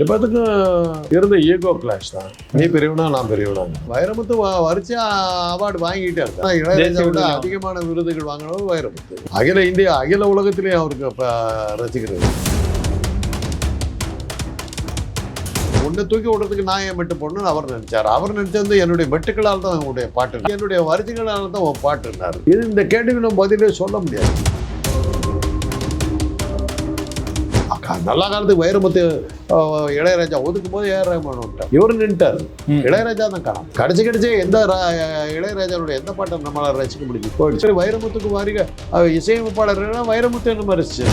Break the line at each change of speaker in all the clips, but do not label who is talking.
ரெண்டு பேத்துக்கும் இருந்த ஈகோ கிளாஷ் தான். நீ பெரியவனா நான் பெரியவனா வைரமுத்து வரிசையா அவார்டு வாங்கிட்டே இருக்கா இளையராஜா விட. அதிகமான விருதுகள் வாங்கினவர் வைரமுத்து. அகில இந்தியா அகில உலகத்திலேயே அவருக்கு ரசிகர்கள் உன்னை தூக்கி விடுறதுக்கு நான் ஏன் மெட்டு போடணும்னு அவர் நினைச்சார். அவர் நினைச்சது என்னுடைய மெட்டுக்களால் தான் உங்களுடைய பாட்டு என்னுடைய வரிசைகளால் தான் உன் பாட்டுனாரு இது இந்த கேள்விக்கு நம்ம பதிலே சொல்ல முடியாது. நல்ல காலத்துக்கு வைரமுத்து இளையராஜா ஒதுக்கும் போது ஏஆர் ரஹ்மான் வந்துட்டார். இவர் நின்ட்டார். இளையராஜா தான் காணும் கடைசி கடைசி எந்த இளையராஜாவுடைய எந்த பாட்டை நம்மளால ரசிக்க முடியும் போயிடுச்சு சரி, வைரமுத்துக்கு அஹ், இசையமைப்பாளர்கள் வைரமுத்து என்ன ரசிச்சு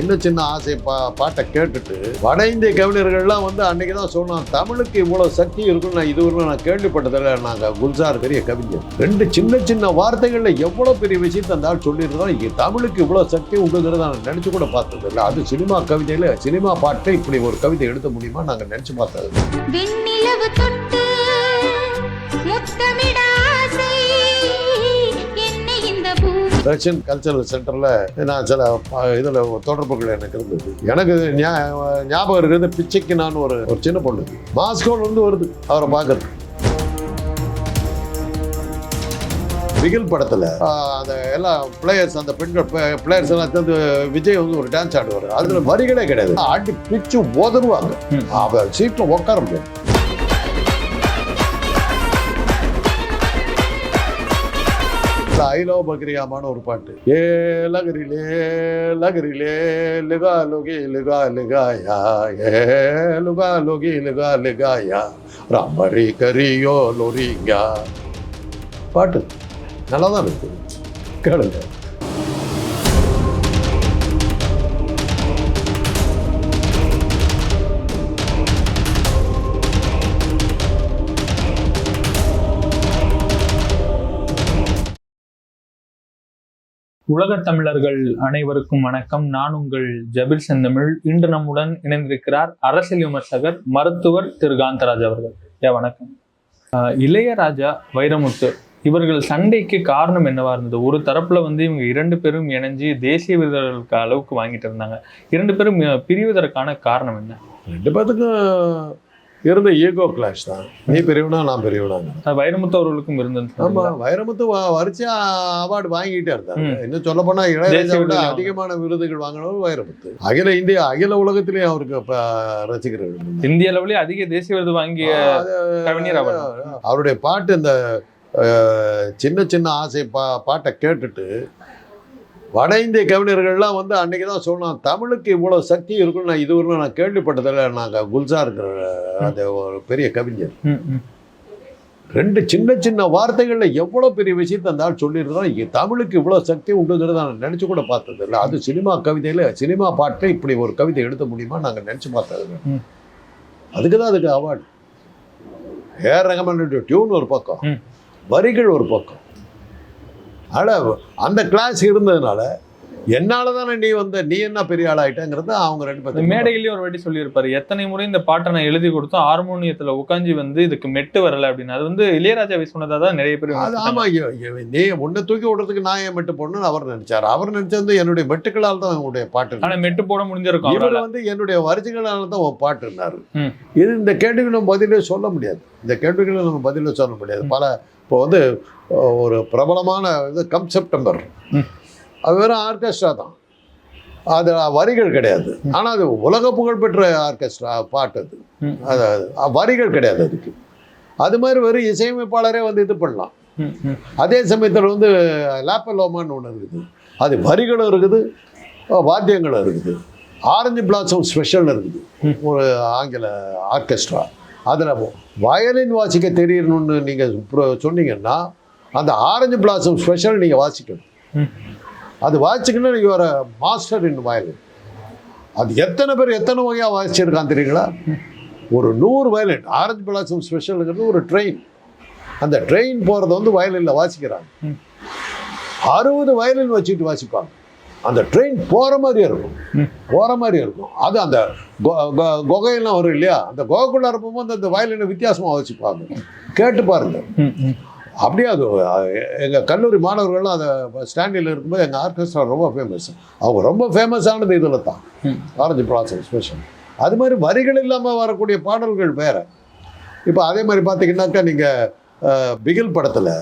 சின்ன சின்ன ஆசை பா பாட்டை கேட்டுட்டு வட இந்திய கவிஞர்கள்லாம் வந்து அன்னைக்கு தான் சொன்னான் தமிழுக்கு இவ்வளோ சக்தி இருக்குன்னு நான் இதுவரை நான் கேள்விப்பட்டதில்லை. நாங்கள் குல்சார் பெரிய கவிஞர். ரெண்டு சின்ன சின்ன வார்த்தைகளில் எவ்வளோ பெரிய விஷயத்தை அந்த ஆள் சொல்லியிருந்தோம் இங்கே தமிழுக்கு இவ்வளோ சக்தி உண்டுங்கிறத நான் நினச்சி கூட பார்த்தது இல்லை அது சினிமா கவிதையில் சினிமா பாட்டை இப்படி ஒரு கவிதை எழுத முடியுமா? நாங்கள் நினச்சி பார்த்தது ரஷ்யன் கல்ச்சரல் சென்டரில் நான் சில இதில் தொடர்புகள் எனக்கு இருந்தது. எனக்கு ஞாபகம் இருக்கிறது பிச்சைக்கு நான் ஒரு ஒரு சின்ன பொண்ணு. மாஸ்கோல இருந்து வருது அவரை பார்க்கறது பிகில் படத்தில் அந்த எல்லா பிளேயர்ஸ் அந்த பெண்கள் பிளேயர்ஸ் எல்லாம் சேர்ந்து விஜய் வந்து ஒரு டான்ஸ் ஆடுவார். அதில் வரிகளே கிடையாது. ஆடி பிச்சு உதருவாங்க
ம்.
அவ சீட்டில் உட்கார முடியாது. ஐலோ பக்ரியாமான ஒரு பாட்டு ஏ லகரிலே லகரிலே லுகா லுகி லுகா லுகாயா ஏ லுகா லுகி லுகா லுகாயா ராமரி கரியோ லொரிங்கா பாட்டு நல்லா தான் இருக்கு கேளுங்க
உலகத் தமிழர்கள் அனைவருக்கும் வணக்கம். நான் உங்கள் ஜபிர் செந்தமிழ். இன்று நம்முடன் இணைந்திருக்கிறார் அரசியல் விமர்சகர் மருத்துவர் திரு காந்தராஜ் அவர்கள். ஏ வணக்கம். ஆஹ் இளையராஜா வைரமுத்து. இவர்கள் சண்டைக்கு காரணம் என்னவா இருந்தது? ஒரு தரப்புல வந்து இவங்க இரண்டு பேரும் இணைஞ்சு தேசிய விருதுகளுக்கு அளவுக்கு வாங்கிட்டு இருந்தாங்க. இரண்டு பேரும் பிரிவதற்கான காரணம் என்ன?
ரெண்டு பேத்துக்கும் இருந்த ஈகோ கிளாஷ் தான் நீ பெரியவனா நான் பெரியவனாங்க
அது வைரமுத்து அவர்களுக்கும் இருந்தது
ஆமா வைரமுத்து வரிசையா அவார்டு வாங்கிட்டே இருந்தாங்க. இன்னும் சொல்ல போனா இளையராஜா
தேசிய
விட
விருது
அதிகமான விருதுகள் வாங்கினவர் வைரமுத்து அகில இந்தியா அகில உலகத்திலேயே அவருக்கு ரசிகர்கள் இருந்தாங்க.
இந்திய அளவிலே அதிக தேசிய விருது வாங்கிய
அது,
கவிஞர் அவர்.
அவருடைய பாட்டு இந்த சின்ன சின்ன ஆசை பா பாட்டை கேட்டுட்டு வட இந்திய கவிஞர்கள்லாம் வந்து அன்னைக்கு தான் சொன்னான் தமிழுக்கு இவ்வளோ சக்தி இருக்குன்னு நான் இதுவரை நான் கேள்விப்பட்டதில்ல. நாங்கள் குல்சார் இருக்கிற அந்த ஒரு பெரிய கவிஞர். ரெண்டு சின்ன சின்ன வார்த்தைகளில் எவ்வளோ பெரிய விஷயத்தை அந்த ஆள் சொல்லியிருந்தோம் இங்கே தமிழுக்கு இவ்வளோ சக்தி உண்டுங்கிறத நான் நினச்சி கூட பார்த்தது இல்லை அது சினிமா கவிதையில் சினிமா பாட்டை இப்படி ஒரு கவிதை எழுத முடியுமா நாங்கள் நினச்சி பார்த்தது. அதுக்கு தான் அதுக்கு அவார்டு. ஏஆர் ரகமனுடைய டியூன் ஒரு பக்கம். வரிகள் ஒரு பக்கம். ஆனால் அந்த கிளாஸ் இருந்ததுனால என்னால தானே நீ வந்த நீ என்ன பெரிய ஆளாயிட்டங்கிறது அவங்க ரெண்டு பேரும்
மேடையிலேயே ஒரு வாட்டி சொல்லியிருப்பாரு எத்தனை முறை இந்த பாட்டை நான் எழுதி கொடுத்தோம் ஹார்மோனியத்துல உட்காந்து வந்து இதுக்கு மெட்டு வரல அப்படின்னு. அது வந்து இளையராஜாவை சொன்னதா தான் நிறைய பேர்
அது
விமர்சித்தாங்க.
ஆமா இ- இ- நீ உன்னை தூக்கி விடுறதுக்கு நான் ஏன் மெட்டு போடணும்னு அவர் நினைச்சார். அவர் நினைச்சது என்னுடைய மெட்டுக்களால் தான் உங்களுடைய பாட்டு
ஆனா மெட்டு போட முடிஞ்சிருக்கும்
இவர். வந்து என்னுடைய வரிசைகளால தான் உன் பாட்டுனாரு. இது இந்த கேள்விக்கு நம்ம பதிலே சொல்ல முடியாது. இந்த கேள்விகளை நம்ம பதிலே சொல்ல முடியாது. பல இப்போ வந்து ஒரு பிரபலமான இது கம் செப்டம்பர். அது வெறும் ஆர்கெஸ்ட்ரா தான். அது வரிகள் கிடையாது. ஆனால் அது உலக புகழ்பெற்ற ஆர்கெஸ்ட்ரா பாட்டு அது. அது வரிகள் கிடையாது அதுக்கு. அது மாதிரி வெறும் இசையமைப்பாளரே வந்து இது பண்ணலாம். அதே சமயத்தில் வந்து லாப்பலோமான்னு ஒன்று இருக்குது. அது வரிகளும் இருக்குது வாத்தியங்களும் இருக்குது. ஆரஞ்சு பிளாசம் ஸ்பெஷல் இருக்குது. ஒரு ஆங்கில ஆர்கெஸ்ட்ரா. அதில் வயலின் வாசிக்க தெரியணும்னு நீங்கள் சொன்னீங்கன்னா அந்த ஆரஞ்சு பிளாசம் ஸ்பெஷல் நீங்கள் வாசிக்கணும். அது வாசிக்கணும் நீங்கள் ஒரு மாஸ்டர் இன் வயலின் அது எத்தனை பேர் எத்தனை வகையாக வாசிச்சிருக்கான் தெரியுங்களா? ஒரு நூறு வயலின் ஆரஞ்சு பிளாசம் ஸ்பெஷலுங்கிறது ஒரு ட்ரெயின் அந்த ட்ரெயின் போகிறத வந்து வயலினில் வாசிக்கிறாங்க. அறுபது வயலின் வச்சுட்டு வாசிப்பாங்க. அந்த ட்ரெயின் போகிற மாதிரி இருக்கும். போகிற மாதிரி இருக்கும். அது அந்த குகையெல்லாம் வரும் இல்லையா? அந்த குகைக்குள்ளே இருப்போது அந்த வயலினை வித்தியாசமாக கேட்டு பாருங்க.
ம், ம்.
அப்படியே அது எங்கள் கல்லூரி மாணவர்கள்லாம் அதை ஸ்டாண்டில் இருக்கும்போது எங்கள் ஆர்கெஸ்ட்ரா ரொம்ப ஃபேமஸ் அவங்க ரொம்ப ஃபேமஸ் ஆனது இதில் தான். ஆரஞ்சு பிளாசம் ஸ்பெஷல் அது மாதிரி வரிகள் இல்லாமல் வரக்கூடிய பாடல்கள் வேற. இப்போ அதே மாதிரி பார்த்தீங்கன்னாக்கா நீங்கள் பிகில் படத்தில்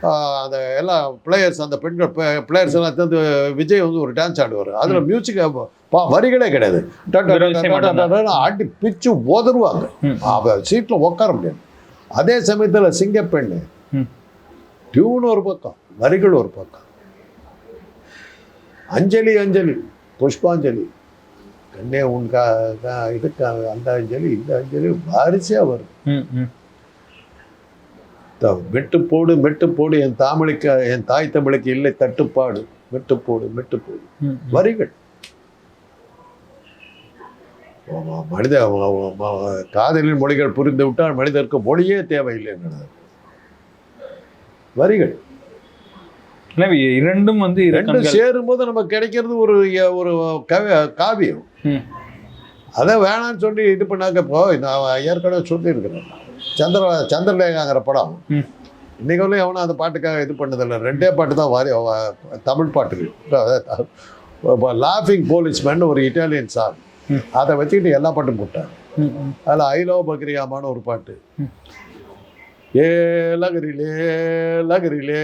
அந்த எல்லா பிளேயர்ஸ் அந்த பெண்கள் பிளேயர்ஸ் எல்லாம் சேர்ந்து விஜய் வந்து ஒரு டான்ஸ் ஆடுவார். அதில் மியூசிக் வரிகளே கிடையாது. ட- ட- ட- ட- ட- ட- ட- அடி பிச்சு. அவ சீட்டில் உட்கார முடியாது. அதே சமயத்தில் சிங்கப்பெண்ணு
ம்.
டியூன் ஒரு பக்கம் வரிகள் ஒரு பக்கம். அஞ்சலி அஞ்சலி புஷ்பாஞ்சலி. கண்ணே உன் கா- இதுக்கு அந்த அஞ்சலி இந்த அஞ்சலி வாரிசையாக வரும்.
ம், ம்.
த- மெட்டு போடு மெட்டு போடு என் தமிழுக்கு என் தாய் தமிழுக்கு இல்லை தட்டுப்பாடு மெட்டு போடு மெட்டு போடு
ம், ம்.
வரிகள் மனித காதலின் மொழிகள் புரிந்து விட்டால் மனிதருக்கு மொழியே தேவையில்லை. வரிகள்
இரண்டும் வந்து
ரெண்டும்
இறக்கங்கள்
சேரும்போது நமக்கு கிடைக்கிறது ஒரு ஒரு கவி காவியம். அதை வேணாம்னு சொல்லி இது பண்ணாக்க இப்போ நான் ஏற்கனவே சொல்லியிருக்கிறேன் சந்திர சந்திரலேகாங்கிற படம். இன்னைக்கு வரலையும் எவனும் அந்த பாட்டுக்காக இது பண்ணதில்லை. ரெண்டே பாட்டு தான் வாரி தமிழ் பாட்டுக்கு லாஃபிங் போலீஸ்மேன் ஒரு இட்டாலியன் சாங்
ம்.
அதை வச்சுக்கிட்டு எல்லா பாட்டும் போட்டாங்க. அதில் ஐலோ பக்ரியாமான்னு ஒரு பாட்டு. ஏ லகரிலே லகரிலே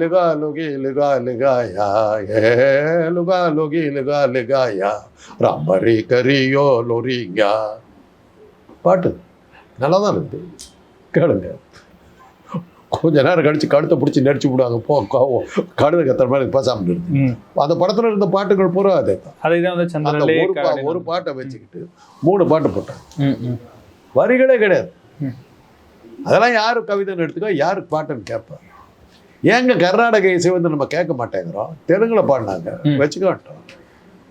லுகா லுகி லுகா லுகாயா. ஏ லுகா லுகி லுகா லுகாயா. ரம்பரி கரியோ லொரிங்கா. பாட்டு. நல்லா தான் இருக்குது கேளுங்க. கொஞ்ச நேரம் கழிச்சு கழுத்தை பிடிச்சி நடிச்சு விடுவாங்க. போ கோ- கழுதை கத்துற மாதிரி பேசாமல் இருக்கு. அந்த படத்தில் இருந்த பாட்டுகள் பூரா அதே தான். அந்த ஒரு பாட்டை வச்சுக்கிட்டு மூணு பாட்டு போட்டாங்க. வரிகளே கிடையாது. அதெல்லாம் யாரு கவிதைன்னு எடுத்துக்கோ யாருக்கு பாட்டுன்னு கேட்பாங்க. ஏங்க கர்நாடக இசை வந்து நம்ம கேட்க மாட்டேங்கிறோம்? தெலுங்குல பாடினாங்க.
ம்.
வச்சுக்கோட்டோம்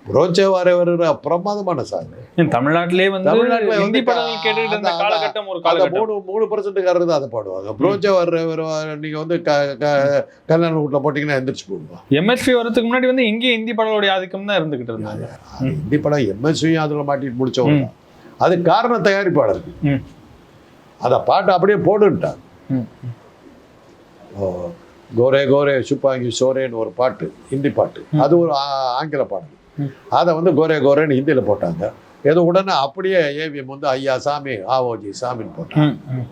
புரோச்சே வர வருகிற பிரமாதமான சாங்
ஏன் தமிழ்நாட்டிலே வந்து
தமிழ்நாட்டுல
ஹிந்தி படங்கள் கேட்டுக்கிட்டு இருந்த காலகட்டம் ஒரு காலகட்டம்.
மூணு மூணு பர்சன்ட்டுக்காரர் தான் அதை பாடுவாங்க. புரோச்சே வர்ற வர நீங்க வந்து க க- கல்யாண வீட்டில் போட்டிங்கன்னா எந்திரிச்சு போடுவாங்க.
எம்எஸ்பி வரதுக்கு முன்னாடி வந்து எங்கேயும் ஹிந்தி படங்களுடைய ஆதிக்கம் தான் இருந்துகிட்டு இருந்தாங்க
அது ஹிந்தி படம் எம்எஸ்வியும் அதில் மாட்டிட்டு முடிச்சவங்க. அது காரண தயாரிப்பாளருக்கு
ம்.
அந்த பாட்டை அப்படியே போட்டுட்டாங்க கோரே கோரே சுப்பாங்கி சோரேன்னு ஒரு பாட்டு ஹிந்தி பாட்டு. அது ஒரு ஆங்கில பாடல். அதை வந்து கோரே கோரேன்னு ஹிந்தியில் போட்டாங்க ஏதோ உடனே அப்படியே ஏவிஎம் வந்து ஐயா சாமி ஆவோஜி சாமின்னு போட்டாங்க
ம்.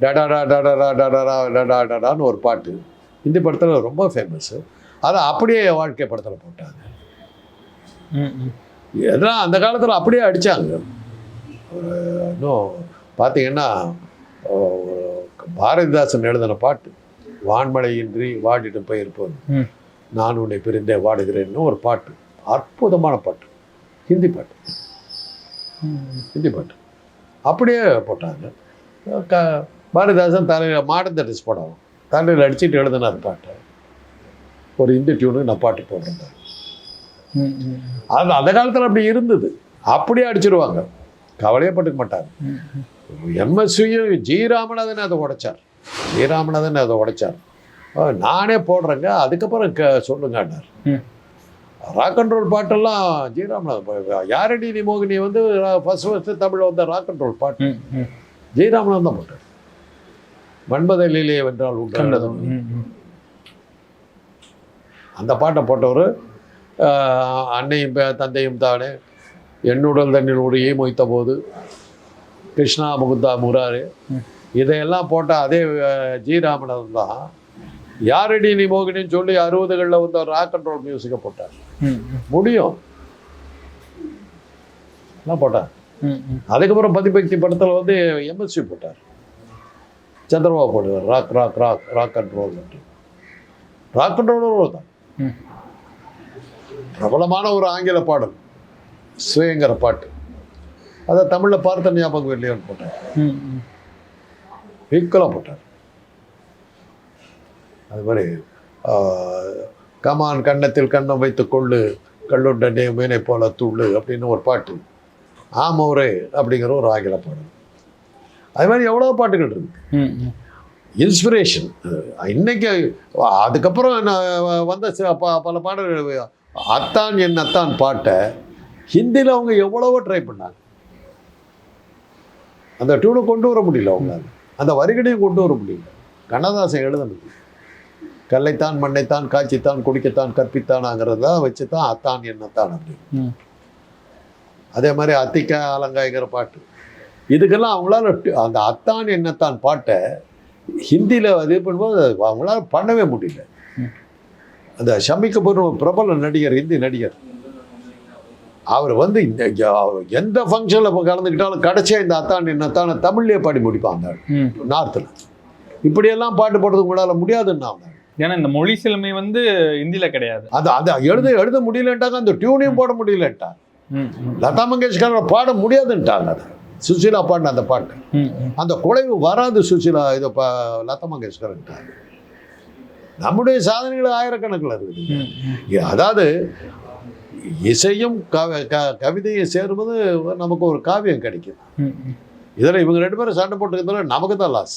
டடா டடரா டடரா டடா டடான்னு ஒரு பாட்டு ஹிந்தி படத்தில் ரொம்ப ஃபேமஸ்ஸு அதை அப்படியே வாழ்க்கை படத்தில் போட்டாங்க
ம், ம்.
எல்லாம் அந்த காலத்தில் அப்படியே அடித்தாங்க இன்னும் பார்த்தீங்கன்னா பாரதிதாசன் எழுதின பாட்டு வான்மழையின்றி வாடிட்டு போயிருப்போம். நான் உன்னை பிரிந்தே வாடுகிறேன்னு ஒரு பாட்டு அற்புதமான பாட்டு. ஹிந்தி பாட்டு. ஹிந்தி பாட்டு. அப்படியே போட்டாங்க. க பாரதிதாசன் தலையில் மாடர்ன் தட்டிஸ் படம் தலையில் அடிச்சுட்டு எழுதினார் பாட்டை. ஒரு ஹிந்தி டியூனு நான் பாட்டு போடுறேன் அது அந்த காலத்தில் அப்படி இருந்தது. அப்படியே அடிச்சிருவாங்க. கவலையே பட்டுக்க மாட்டாங்க. எம்எஸ்வியும் ஜி ராமநாதன் அதை உடைச்சார். ஜி ராமநாதன் அதை உடைச்சார். நானே போடுறேங்க. அதுக்கப்புறம் க சொல்லுங்கன்னார் ராக் அண்ட் ரோல் பாட்டெல்லாம் ஜி ராமநாதன் பா- யாரடி நீ மோகினி வந்து ஃபர்ஸ்ட் ஃபர்ஸ்ட் தமிழில் வந்த ராக் அண்ட் ரோல் பாட்டு
ம், ம்.
ஜி ராமநாதன் தான் போட்டார் மன்மதலிலே வென்றால். உண்டு. அந்த பாட்டை போட்டவர் அன்னையும் தந்தையும் தானே என்னுடல் தண்ணில் உடையை மொய்த்த போது கிருஷ்ணா முகுந்தா முராரு. இதையெல்லாம் போட்ட அதே ஜி ராமநாதன் தான் யாரடி நீ மோகினின்னு சொல்லி அறுபதுகளில் வந்து ராக் அண்ட் ரோல் மியூசிக்கை போட்டார். முடியும். எல்லாம் போட்டார். அதுக்கப்புறம் பதிபக்தி படத்தில் வந்து எம்எஸ்சி போட்டார். சந்திரபாபு போடுவார் rock rock rock rock and roll rock and roll தான். பிரபலமான ஒரு ஆங்கில பாடல். சுயங்கிற பாட்டு. அதை தமிழில் பார்த்த ஞாபகம் இல்லையான்னு போட்டார். ஈக்குவலாக போட்டார். அது மாதிரி கமான் கன்னத்தில் கண்ணம் வைத்து கொள்ளு கல்லுண்ட மீனை போல துள்ளு அப்படின்னு ஒரு பாட்டு. ஆமோரே அப்படிங்கிற ஒரு ஆங்கில பாடல். அது மாதிரி எவ்வளோ பாட்டுகள் இருக்கு. இன்ஸ்பிரேஷன் இன்னைக்கு அதுக்கப்புறம் நான் வந்த பல பாடல்கள் அத்தான் என் அத்தான் பாட்டை ஹிந்தியில் அவங்க எவ்வளவோ ட்ரை பண்ணாங்க. அந்த டியூனை கொண்டு வர முடியல அவங்களால. அந்த வரிகளையும் கொண்டு வர முடியல. கண்ணதாசன் எழுதுனது கல்லைத்தான் மண்ணைத்தான் காய்ச்சித்தான் குடிக்கத்தான் கற்பித்தானாங்கிறத வச்சு தான் அத்தான் என்னத்தான் அப்படி
ம்.
அதே மாதிரி அத்திக்கா அலங்காய்ங்கிற பாட்டு இதுக்கெல்லாம் அவங்களால அந்த அத்தான் என்னத்தான் பாட்டை ஹிந்தியில் இது பண்ணும்போது அவங்களால பண்ணவே முடியல. அந்த ஷம்மி கபூர் ஒரு பிரபல நடிகர் ஹிந்தி நடிகர் அவர் வந்து இந்த எந்த ஃபங்க்ஷனில் இப்போ கலந்துக்கிட்டாலும் கடைசியாக இந்த அத்தான் என்னத்தான் தமிழ்லேயே பாடி முடிப்பாங்க
ம்.
நார்த்தில் இப்படியெல்லாம் பாட்டு போடுறதுக்கு உங்களால் முடியாதுன்னா அவங்க
ஏன்னா இந்த மொழி சிலமை வந்து இந்தியில கிடையாது.
அது அது எழுத எழுத முடியலன்ட்டாங்க அந்த டியூனையும் போட முடியலன்ட்டாங்க லதா மங்கேஷ்கர் பாட முடியாதுன்ட்டாங்க அது. சுசீலா பாடின அந்த பாட்டு. அந்த குலைவு வராது சுசீலா இது ப லதா மங்கேஷ்கர்ன்ட்டாங்க நம்முடைய சாதனைகள் ஆயிரக்கணக்கில் இருக்குது. அதாவது இசையும் கவிதையும் சேரும்போது நமக்கு ஒரு காவியம் கிடைக்கும். இதில் இவங்க ரெண்டு பேரும் சண்டை போட்டுக்கிறதுல நமக்கு தான் லாஸ்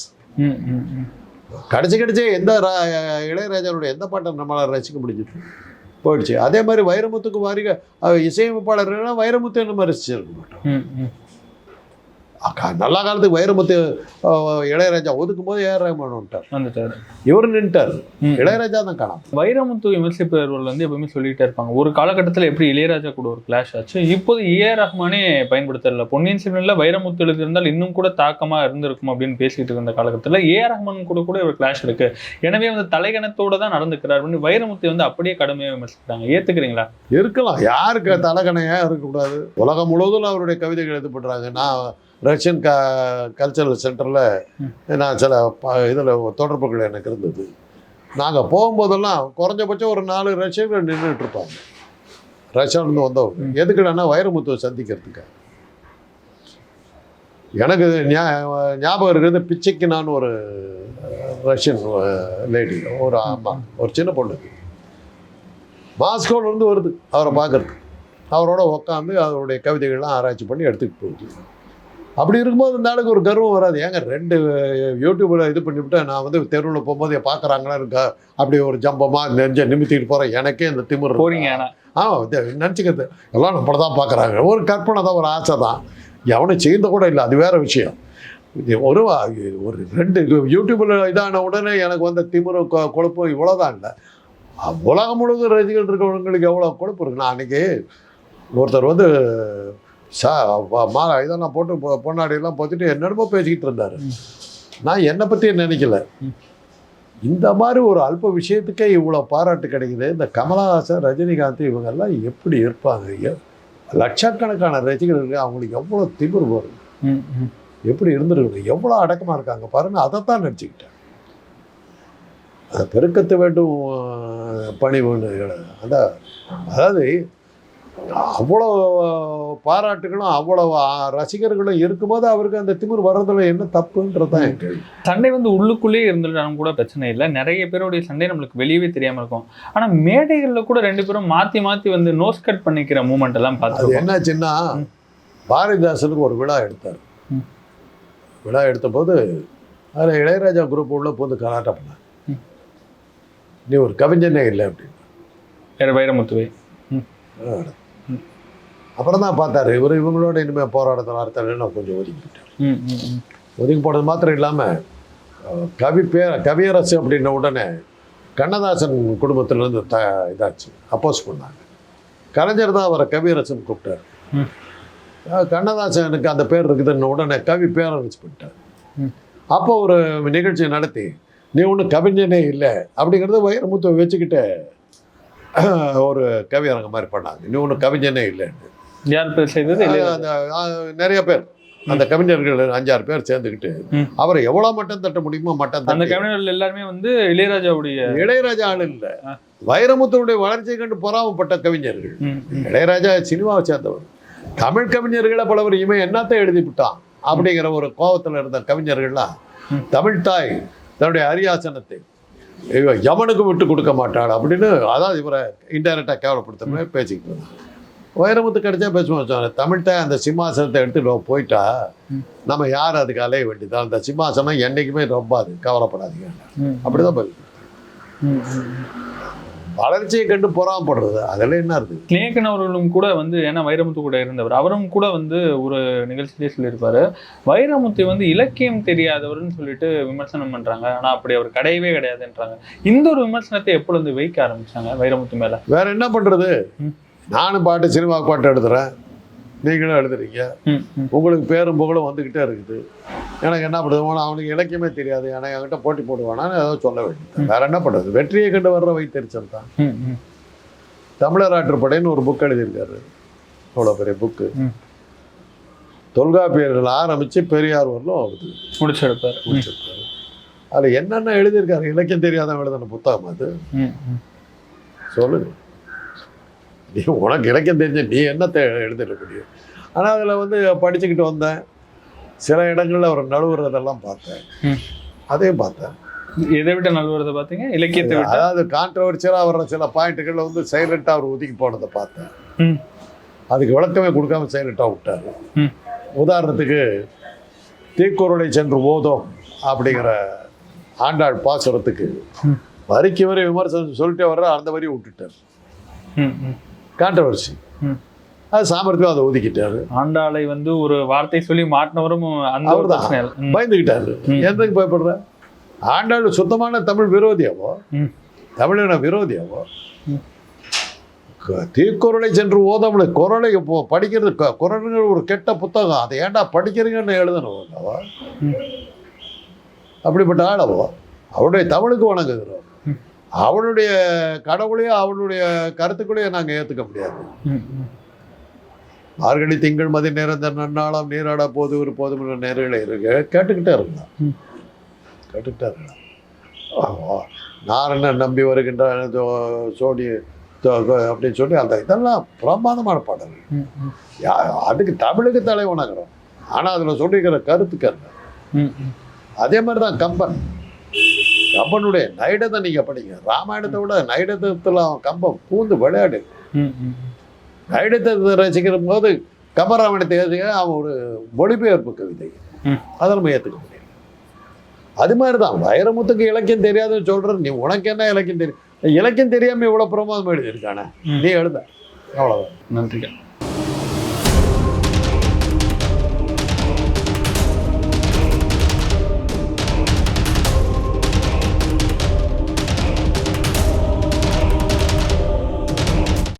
கடைசி கடைசி எந்த ரா- இளையராஜாவுடைய எந்த பாட்டை நம்மளால் ரசிக்க முடிஞ்சது போயிடுச்சு. அதே மாதிரி வைரமுத்துக்கு மாதிரி இசையமைப்பாளர்கள்லாம் இசையமைப்பாளர்கள்னா வைரமுத்து நம்ம ரசிச்சிருக்க மாட்டோம் நல்ல காலத்துக்கு வைரமுத்து இளையராஜா ஒதுக்கும் போது ஏஆர் ரஹ்மான் வந்துட்டார். இவர் நின்ட்டார். இளையராஜா தான் காணாம
வைரமுத்து விமர்சிப்பவர்கள் வந்து எப்பவுமே சொல்லிட்டே இருப்பாங்க. ஒரு காலகட்டத்தில் எப்படி இளையராஜா கூட ஒரு கிளாஷ் ஆச்சு இப்போது ஏ ரஹ்மானே பயன்படுத்தல. பொன்னியின் செல்வன்ல வைரமுத்து எழுதியிருந்தால் இன்னும் கூட தாக்கமா இருந்திருக்கும் அப்படின்னு பேசிட்டு இருந்த காலகட்டத்தில் ஏ ரஹ்மான் கூட கூட ஒரு கிளாஷ் இருக்கு. எனவே வந்து தலைகணத்தோட தான் நடந்துக்கிறார். அப்படின்னு வைரமுத்து வந்து அப்படியே கடுமையாக விமர்சிக்கிறாங்க. ஏத்துக்கிறீங்களா?
இருக்கலாம். யாருக்கு தலைகணையா இருக்கக்கூடாது? உலகம் முழுவதும் அவருடைய கவிதைகள் எழுதப்படுறாங்க. நான் ரஷ்யன் க கல்ச்சரல் சென்டரில் நான் சில இதில் தொடர்புகள் எனக்கு இருந்தது. நாங்கள் போகும்போதெல்லாம் குறைஞ்சபட்சம் ஒரு நாலு ரஷ்யர்கள் நின்றுட்டு இருப்பாங்க ரஷ்யாவிலேருந்து வந்தவங்க. எதுக்குடான்னா வைரமுத்துவை சந்திக்கிறதுக்கு. எனக்கு ஞாபகம் இருக்குது பிச்சைக்கு நான் ஒரு ரஷ்யன் லேடி ஒரு அம்மா ஒரு சின்ன பொண்ணு மாஸ்கோல இருந்து வருது அவரை பார்க்கறதுக்கு. அவரோட உட்காந்து அவருடைய கவிதைகள்லாம் ஆராய்ச்சி பண்ணி எடுத்துக்கிட்டு போகுது அப்படி இருக்கும்போது இந்த ஆளுக்கு ஒரு கர்வம் வராது. ஏங்க ரெண்டு யூடியூப்பில் இது பண்ணிவிட்டு நான் வந்து தெருவில் போகும்போது பார்க்குறாங்களா இருக்கா? அப்படி ஒரு ஜம்பமாக நெஞ்ச நிமித்திட்டு போகிறேன் எனக்கே இந்த திமிர்.
போறீங்க ஆனா.
ஆ நினச்சிக்கிறது. எல்லாம் நம்மளை தான் பார்க்குறாங்க. ஒரு கற்பனை தான் ஒரு ஆசை தான். எவனும் செய்த கூட இல்லை. அது வேற விஷயம். ஒரு ஒரு ரெண்டு யூடியூப்பில் இதான உடனே எனக்கு வந்த திமிரு கொழுப்பு இவ்வளோதான் இல்லை. உலகம் முழுவதும் ரசிகர்கள் இருக்கிறவங்களுக்கு எவ்வளோ கொழுப்பு இருக்கு? நான் அன்றைக்கி ஒருத்தர் வந்து சா வ- மா இதெல்லாம் போட்டு பொன்னாடியெல்லாம் போட்டுட்டு என்னென்னமோ பேசிக்கிட்டு இருந்தார். நான் என்னை பற்றி நினைக்கல. இந்த மாதிரி ஒரு அல்ப விஷயத்துக்கே இவ்வளோ பாராட்டு கிடைக்குது. இந்த கமலஹாசன் ரஜினிகாந்த் இவங்கெல்லாம் எப்படி இருப்பாங்க? லட்சக்கணக்கான ரசிகர்கள் அவங்களுக்கு எவ்வளோ திமிர் வரும். எப்படி இருந்திருக்கு எவ்வளோ அடக்கமாக இருக்காங்க பாருங்க. அதைத்தான் நினச்சிக்கிட்டேன். அதை பெருக்கத்த வேண்டும் அஹ், பணிவுன்னு அந்த அதாவது அவ்வளோ பாராட்டுகளும் அவ்வளோ ரசிகர்களும் இருக்கும்போது அவருக்கு அந்த திமிர் வர்றதுல என்ன தப்புன்றது தான் என் கேள்வி
சண்டை வந்து உள்ளுக்குள்ளேயே இருந்துட்டாலும் கூட பிரச்சனை இல்லை. நிறைய பேருடைய சண்டை நம்மளுக்கு வெளியவே தெரியாம இருக்கும். ஆனா மேடைகள்ல கூட ரெண்டு பேரும் மாத்தி மாத்தி வந்து நோஸ் கட் பண்ணிக்கிற மூமெண்ட் எல்லாம் பார்த்துருக்கோம்.
என்னாச்சுன்னா பாரதிதாசனுக்கு ஒரு விழா எடுத்தார்.
ம்.
விழா எடுத்தபோது அதில் இளையராஜா குரூப் உள்ள போந்து கலாட்டம் பண்ணார்.
ம்.
நீ ஒரு கவிஞனே இல்லை அப்படின்னு.
வேற வைரமுத்துவை.
அப்புறம் தான் பார்த்தாரு இவர் இவங்களோட இனிமேல் போராட்டத்தில் அர்த்தம் நான் கொஞ்சம் ஒதுக்கிட்டார்
ம், ம், ம்.
ஒதுக்கி போனது மாத்திரம் இல்லாமல் கவி பேர் கவியரசு அப்படின்ன உடனே கண்ணதாசன் குடும்பத்திலேருந்து த இதாச்சு அப்போஸ் பண்ணாங்க கலைஞர் தான் அவரை கவியரசன் கூப்பிட்டார்
ம்.
அஹ் கண்ணதாசனுக்கு அந்த பேர் இருக்குதுன்னு உடனே கவி பேரரசு பண்ணிட்டார். அப்போ ஒரு நிகழ்ச்சி நடத்தி நீ ஒன்றும் கவிஞனே இல்லை அப்படிங்கிறத வைரமுத்துவை வச்சுக்கிட்டு ஒரு கவியரங்கம் மாதிரி பண்ணாங்க நீ ஒன்றும் கவிஞனே இல்லைன்னு
யார் செய்தது?
நிறைய பேர். அந்த கவிஞர்கள் அஞ்சாறு பேர் சேர்ந்துக்கிட்டு. அவரை எவ்வளோ மட்டம் தட்ட முடியுமோ மட்டம்
அந்த கவிஞர்கள் எல்லாருமே வந்து இளையராஜாவுடைய
இளையராஜா ஆள் இல்லை.
ஆ.
வைரமுத்துடைய வளர்ச்சியை கண்டு பொறாமப்பட்ட கவிஞர்கள். இளையராஜா சினிமாவை சேர்ந்தவர். தமிழ் கவிஞர்களை பலவர் இவன் என்னத்தை எழுதி விட்டான் அப்படிங்கிற ஒரு கோபத்தில் இருந்த கவிஞர்கள்லாம். தமிழ் தாய் தன்னுடைய அரியாசனத்தை யமனுக்கு விட்டு கொடுக்க மாட்டாள் அப்படின்னு அதாவது இவரை இன்டைரக்டாக கேவலப்படுத்துற மாதிரி பேசிக்கிட்டு இருந்தாங்க. வைரமுத்து கிடைச்சா பேசுவோம் சொன்னார் தமிழ் தாய் அந்த சிம்மாசனத்தை எடுத்துட்டு போயிட்டா. நம்ம யார் அதுக்கு அலைய வேண்டியது? அந்த சிம்மாசனம் என்னைக்குமே ரொம்ப அது கவலைப்படாதீங்க. அப்படிதான் பதில். வளர்ச்சியை கண்டு பொறாமப்படுறது அதெல்லாம் என்ன இருக்குது
கிளேக்கன் அவர்களும் கூட வந்து ஏன்னா வைரமுத்து கூட இருந்தவர் அவரும் கூட வந்து ஒரு நிகழ்ச்சியிலே சொல்லியிருப்பாரு. வைரமுத்து வந்து இலக்கியம் தெரியாதவர்னு சொல்லிட்டு விமர்சனம் பண்றாங்க. ஆனா அப்படி அவர் கிடையவே கிடையாதுன்றாங்க. இந்த ஒரு விமர்சனத்தை எப்பொழுது வைக்க ஆரம்பிச்சாங்க வைரமுத்து மேல?
வேற என்ன பண்றது?
ம்.
நானும் பாட்டு சினிமா பாட்டு எழுதுறேன். நீங்களும் எழுதுறீங்க. உங்களுக்கு பேரும் புகழும் வந்துக்கிட்டே இருக்குது. எனக்கு என்ன பண்ணுறது? அவனுக்கு இலக்கியமே தெரியாது. எனக்கு என்கிட்ட போட்டி போடுவானான்னு ஏதோ சொல்ல வேண்டியது வேற என்ன பண்ணுறது? வெற்றியை கண்டு வர்ற வைத்தறிச்சல் தான். தமிழர் ஆற்றுப்படைன்னு ஒரு புக் எழுதியிருக்காரு. அவ்வளோ பெரிய புக்கு. தொல்காப்பியர்கள் ஆரம்பித்து பெரியார் வரலும் வருது
முடிச்செடுப்பாரு. ம்,
முடிச்சிருக்காரு அதில் என்னென்ன எழுதியிருக்காரு? இலக்கியம் தெரியாதவன் எழுதின புத்தகம் அது.
ம், ம்.
சொல்லுங்க. நீ உனக்கு இலக்கியம் தெரிஞ்ச நீ என்னத்தை எழுதிட முடியும் ஆனால் அதில் வந்து படிச்சுக்கிட்டு வந்தேன். சில இடங்களில் அவர் நழுவுறதெல்லாம் பார்த்தேன். அதையும் பார்த்தேன்.
எதை விட நல்வரதை பாத்தீங்க இலக்கியத்தை
அதாவது கான்ட்ரவர்ச்சியலாக வர்ற சில பாயிண்ட்டுகளில் வந்து சைலண்ட்டாக அவர் ஒதுக்கி போனதை பார்த்தேன். அதுக்கு விளக்கமே கொடுக்காம சைலண்ட்டாக விட்டாரு. உதாரணத்துக்கு தீக்குறளை சென்று ஓதோம் அப்படிங்கிற ஆண்டாள் பாசுரத்துக்கு. வரிக்கு வரை விமர்சனம் சொல்லிட்டே வர்ற அந்த வரியை விட்டுட்டார். கான்ட்ரவர்சி. அது சாமர்த்தியம் அதை ஒதுக்கிட்டாரு.
ஆண்டாளை வந்து ஒரு வார்த்தை சொல்லி மாட்டினவரும் இல்ல. ம்,
பயந்துக்கிட்டாரு
ம்.
எதுக்கு பயப்படுற? ஆண்டாள் சுத்தமான தமிழ் விரோதியாவோ. தமிழின விரோதியாவோ தீக்குறளை சென்று ஓதமில்லை குரலை படிக்கிறது குரலுங்கிற ஒரு கெட்ட புத்தகம். அதை ஏன்டா படிக்கிறீங்கன்னு எழுதணும். அப்படிப்பட்ட ஆளவோ அவருடைய தமிழுக்கு வணங்குகிறோம்.
ம்.
அவளுடைய கடவுளையும் அவளுடைய கருத்துக்களையும் நாங்கள் ஏற்றுக்க முடியாது. மார்கழி திங்கள் மதி நிறந்த நன்னாளாம் நீராட போது ஒரு போதும் நேரங்களே இருக்கு கேட்டுக்கிட்டே இருக்கலாம். கேட்டுக்கிட்டே இருக்கலாம் ஆமா. நாரண நம்பி வருகின்ற சோடி அப்படின்னு சொல்லி அந்த இதெல்லாம் பிரமாதமான பாடல்கள் அதுக்கு தமிழுக்கு தலைவணங்குறோம் ஆனால் அதில் சொல்லியிருக்கிற கருத்துக்கு அல்ல
ம், ம்.
அதே மாதிரி தான் கம்பன் கம்பனுடைய நைடத்தை நீங்கள் படிங்க. ராமாயணத்தை விட நைடத்தில் அவன் கம்பன் பூந்து விளையாடு. நைடத்தை ரசிக்கிற போது கம்பராமாயணத்தை ஏற்றுக்க அவன் ஒரு மொழிபெயர்ப்பு கவிதை. அதை நம்ம ஏற்றுக்க முடியல அது மாதிரி தான் வைரமுத்துக்கு இலக்கியம் தெரியாதுன்னு சொல்ற நீ உனக்கு என்ன இலக்கியம் தெரியும்? இலக்கியம் தெரியாம இவ்வளவு பிரமாதம் எழுதியிருக்கானே. நீ எழுத. அவ்வளவுதான்.
நன்றிகள்.